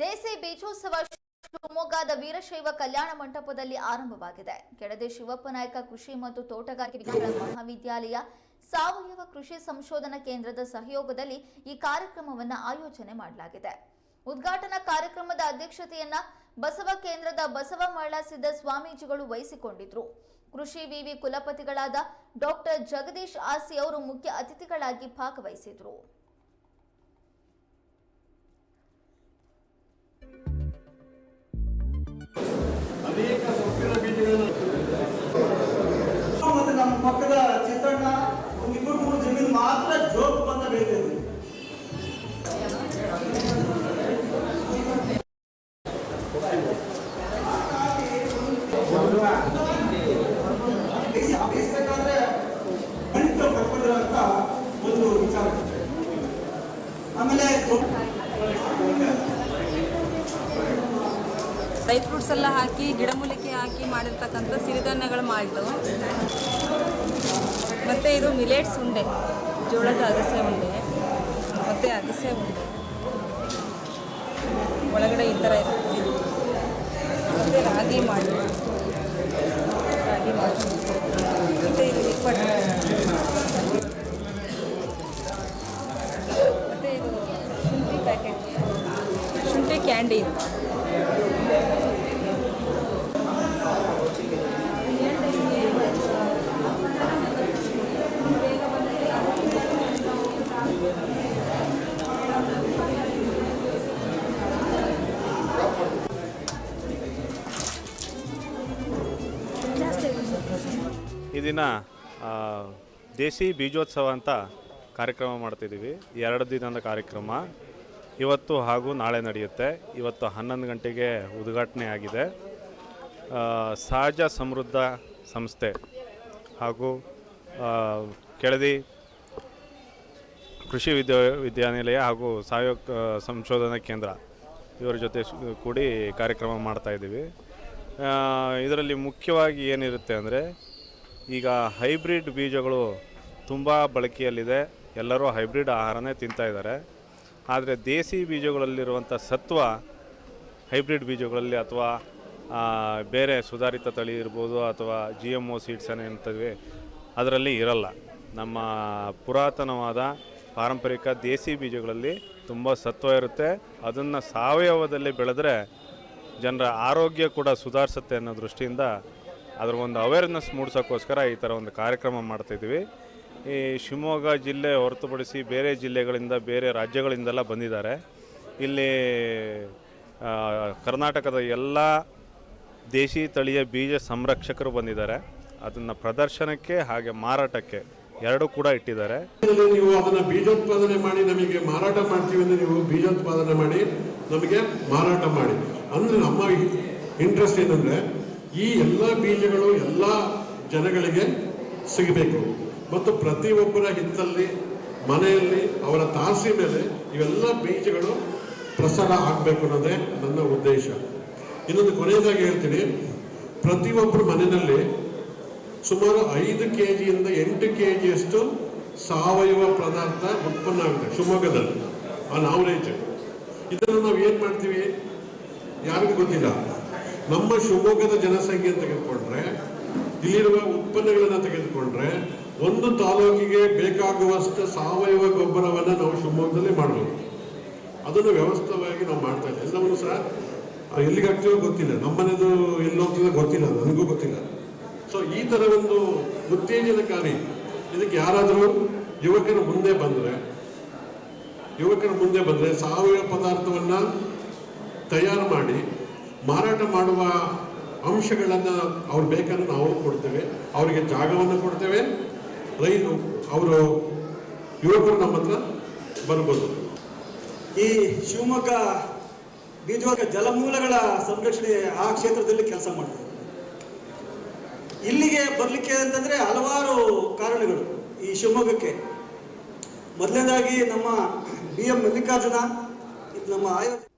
ದೇಸಿ ಬೀಜೋತ್ಸವ ಶಿವಮೊಗ್ಗದ ವೀರಶೈವ ಕಲ್ಯಾಣ ಮಂಟಪದಲ್ಲಿ ಆರಂಭವಾಗಿದೆ. ಕೆಡದೆ ಶಿವಪ್ಪ ನಾಯಕ ಕೃಷಿ ಮತ್ತು ತೋಟಗಾರಿಕೆ ವಿಜ್ಞಾನ ಮಹಾವಿದ್ಯಾಲಯ ಸಾವಯವ ಕೃಷಿ ಸಂಶೋಧನಾ ಕೇಂದ್ರದ ಸಹಯೋಗದಲ್ಲಿ ಈ ಕಾರ್ಯಕ್ರಮವನ್ನು ಆಯೋಜನೆ ಮಾಡಲಾಗಿದೆ. ಉದ್ಘಾಟನಾ ಕಾರ್ಯಕ್ರಮದ ಅಧ್ಯಕ್ಷತೆಯನ್ನ ಬಸವ ಕೇಂದ್ರದ ಬಸವ ಮರಳಸಿದ್ದ ಸ್ವಾಮೀಜಿಗಳು ವಹಿಸಿಕೊಂಡಿದ್ರು. ಕೃಷಿ ವಿವಿ ಕುಲಪತಿಗಳಾದ ಡಾಕ್ಟರ್ ಜಗದೀಶ್ ಆಸಿ ಅವರು ಮುಖ್ಯ ಅತಿಥಿಗಳಾಗಿ ಭಾಗವಹಿಸಿದ್ರು. ಡ್ರೈ ಫ್ರೂಟ್ಸ್ ಎಲ್ಲ ಹಾಕಿ ಗಿಡಮೂಲಿಕೆ ಹಾಕಿ ಮಾಡಿರ್ತಕ್ಕಂಥ ಸಿರಿಧಾನ್ಯಗಳು ಮಾಡಿದ್ದವು ಮತ್ತು ಇದು ಮಿಲೇಟ್ಸ್ ಉಂಡೆ, ಜೋಳದ ಅಗಸೆ ಉಂಡೆ. ಮತ್ತು ಅಗಸೆ ಉಂಡೆ. ಒಳಗಡೆ ಈ ಥರ ಇರುತ್ತೆ. ಮತ್ತು ರಾಗಿ ಮಾಡಿ. ರಾಗಿ ಮಾಡಿ. ಮತ್ತು ಇದು ಮತ್ತು ಇದು ಶುಂಠಿ ಪ್ಯಾಕೆಟ್ ಶುಂಠಿ ಕ್ಯಾಂಡಿ ಇದು ಈ ದಿನ ದೇಸಿ ಬೀಜೋತ್ಸವ ಅಂತ ಕಾರ್ಯಕ್ರಮ ಮಾಡ್ತಿದ್ದೀವಿ. ಎರಡು ದಿನದ ಕಾರ್ಯಕ್ರಮ. ಇವತ್ತು ಹಾಗೂ ನಾಳೆ ನಡೆಯುತ್ತೆ. ಇವತ್ತು ಹನ್ನೊಂದು ಗಂಟೆಗೆ ಉದ್ಘಾಟನೆ ಆಗಿದೆ. ಸಹಜ ಸಮೃದ್ಧ ಸಂಸ್ಥೆ ಹಾಗೂ ಕೆಳದಿ ಕೃಷಿ ವಿದ್ಯಾ, ವಿದ್ಯಾನಿಲಯ ಹಾಗೂ ಸಾವಯವ ಸಂಶೋಧನಾ ಕೇಂದ್ರ ಇವರ ಜೊತೆ ಕೂಡಿ ಕಾರ್ಯಕ್ರಮ ಮಾಡ್ತಾಯಿದ್ದೀವಿ ಇದರಲ್ಲಿ ಮುಖ್ಯವಾಗಿ ಏನಿರುತ್ತೆ ಅಂದರೆ ಈಗ ಹೈಬ್ರಿಡ್ ಬೀಜಗಳು ತುಂಬ ಬಳಕೆಯಲ್ಲಿದೆ. ಎಲ್ಲರೂ ಹೈಬ್ರಿಡ್ ಆಹಾರನೇ ತಿಂತಾ ಇದ್ದಾರೆ. ಆದರೆ ದೇಸಿ ಬೀಜಗಳಲ್ಲಿರುವಂಥ ಸತ್ವ ಹೈಬ್ರಿಡ್ ಬೀಜಗಳಲ್ಲಿ ಅಥವಾ ಬೇರೆ ಸುಧಾರಿತ ತಳಿ ಇರ್ಬೋದು ಅಥವಾ ಜಿ ಎಂ ಒ ಸೀಡ್ಸ್ ಏನಂತೀವಿ ಅದರಲ್ಲಿ ಇರಲ್ಲ. ನಮ್ಮ ಪುರಾತನವಾದ ಪಾರಂಪರಿಕ ದೇಸಿ ಬೀಜಗಳಲ್ಲಿ ತುಂಬ ಸತ್ವ ಇರುತ್ತೆ. ಅದನ್ನು ಸಾವಯವದಲ್ಲಿ ಬೆಳೆದ್ರೆ ಜನರ ಆರೋಗ್ಯ ಕೂಡ ಸುಧಾರಿಸುತ್ತೆ ಅನ್ನೋ ದೃಷ್ಟಿಯಿಂದ ಅದರ ಒಂದು ಅವೇರ್ನೆಸ್ ಮೂಡಿಸೋಕ್ಕೋಸ್ಕರ ಈ ಥರ ಒಂದು ಕಾರ್ಯಕ್ರಮ ಮಾಡ್ತಾಯಿದ್ದೀವಿ ಈ ಶಿವಮೊಗ್ಗ ಜಿಲ್ಲೆ ಹೊರತುಪಡಿಸಿ ಬೇರೆ ಜಿಲ್ಲೆಗಳಿಂದ, ಬೇರೆ ರಾಜ್ಯಗಳಿಂದೆಲ್ಲ ಬಂದಿದ್ದಾರೆ. ಇಲ್ಲಿ ಕರ್ನಾಟಕದ ಎಲ್ಲ ದೇಶಿ ತಳಿಯ ಬೀಜ ಸಂರಕ್ಷಕರು ಬಂದಿದ್ದಾರೆ. ಅದನ್ನು ಪ್ರದರ್ಶನಕ್ಕೆ ಹಾಗೆ ಮಾರಾಟಕ್ಕೆ ಎರಡೂ ಕೂಡ ಇಟ್ಟಿದ್ದಾರೆ. ನೀವು ಅದನ್ನ ಬೀಜೋತ್ಪಾದನೆ ಮಾಡಿ, ನಮಗೆ ಮಾರಾಟ ಮಾಡ್ತೀವಿ ಅಂದರೆ ನೀವು ಬೀಜೋತ್ಪಾದನೆ ಮಾಡಿ, ನಮಗೆ ಮಾರಾಟ ಮಾಡಿ. ಅಂದ್ರೆ ನಮ್ಮ ಇಂಟ್ರೆಸ್ಟ್ ಏನಂದ್ರೆ ಈ ಎಲ್ಲ ಬೀಜಗಳು ಎಲ್ಲ ಜನಗಳಿಗೆ ಸಿಗಬೇಕು. ಮತ್ತು ಪ್ರತಿಯೊಬ್ಬರ ಹಿತ್ತಲ್ಲಿ, ಮನೆಯಲ್ಲಿ, ಅವರ ತಾಸಿ ಮೇಲೆ ಇವೆಲ್ಲ ಬೀಜಗಳು ಪ್ರಸಾರ ಆಗಬೇಕು ಅನ್ನೋದೇ ನನ್ನ ಉದ್ದೇಶ. ಇನ್ನೊಂದು ಕೊನೆಯದಾಗಿ ಹೇಳ್ತೀನಿ. ಪ್ರತಿಯೊಬ್ಬರ ಮನೆಯಲ್ಲಿ ಸುಮಾರು ಐದು ಕೆ ಜಿಯಿಂದ ಎಂಟು ಕೆ ಜಿಯಷ್ಟು ಸಾವಯವ ಪದಾರ್ಥ ಉತ್ಪನ್ನ ಆಗುತ್ತೆ, ಶಿವಮೊಗ್ಗದಲ್ಲಿ ಆನ್ ಆವರೇಜ್ ಇದನ್ನು ನಾವು ಏನು ಮಾಡ್ತೀವಿ? ಯಾರಿಗೂ ಗೊತ್ತಿಲ್ಲ. ನಮ್ಮ ಶಿವಮೊಗ್ಗದ ಜನಸಂಖ್ಯೆ ತೆಗೆದುಕೊಂಡ್ರೆ, ಇಲ್ಲಿರುವ ಉತ್ಪನ್ನಗಳನ್ನು ತೆಗೆದುಕೊಂಡ್ರೆ, ಒಂದು ತಾಲೂಕಿಗೆ ಬೇಕಾಗುವಷ್ಟು ಸಾವಯವ ಗೊಬ್ಬರವನ್ನು ನಾವು ಶಿವಮೊಗ್ಗದಲ್ಲಿ ಮಾಡಬೇಕು. ಅದನ್ನು ವ್ಯವಸ್ಥವಾಗಿ ನಾವು ಮಾಡ್ತಾ ಇದ್ದೀವಿ. ಎಲ್ಲವನ್ನು ಸಹ ಎಲ್ಲಿಗೆ ಆಗ್ತೀವೋ ಗೊತ್ತಿಲ್ಲ. ನಮ್ಮನೆದು ಎಲ್ಲಿ ಹೋಗ್ತದೆ ಗೊತ್ತಿಲ್ಲ. ನನಗೂ ಗೊತ್ತಿಲ್ಲ. ಸೊ ಈ ಥರ ಒಂದು ಉತ್ತೇಜನಕಾರಿ ಇದಕ್ಕೆ ಯಾರಾದರೂ ಯುವಕರು ಮುಂದೆ ಬಂದರೆ, ಯುವಕರು ಮುಂದೆ ಬಂದರೆ ಸಾವಯವ ಪದಾರ್ಥವನ್ನು ತಯಾರು ಮಾಡಿ ಮಾರಾಟ ಮಾಡುವ ಅಂಶಗಳನ್ನು ಅವ್ರು ಬೇಕಾದ್ರೆ ನಾವು ಕೊಡ್ತೇವೆ. ಅವರಿಗೆ ಜಾಗವನ್ನು ಕೊಡ್ತೇವೆ. ರೈಲು, ಅವರು ಯುವಕರು ನಮ್ಮ ಹತ್ರ ಬರ್ಬೋದು. ಈ ಶಿವಮೊಗ್ಗ ಬೀಜವಾಗ ಜಲಮೂಲಗಳ ಸಂರಕ್ಷಣೆ ಆ ಕ್ಷೇತ್ರದಲ್ಲಿ ಕೆಲಸ ಮಾಡ್ತಾರೆ. ಇಲ್ಲಿಗೆ ಬರಲಿಕ್ಕೆ ಅಂತಂದರೆ ಹಲವಾರು ಕಾರಣಗಳು ಈ ಶಿವಮೊಗ್ಗಕ್ಕೆ. ಮೊದಲನೇದಾಗಿ ನಮ್ಮ ಬಿ ಎಂ ಮಲ್ಲಿಕಾರ್ಜುನ ನಮ್ಮ ಆಯೋಜಕ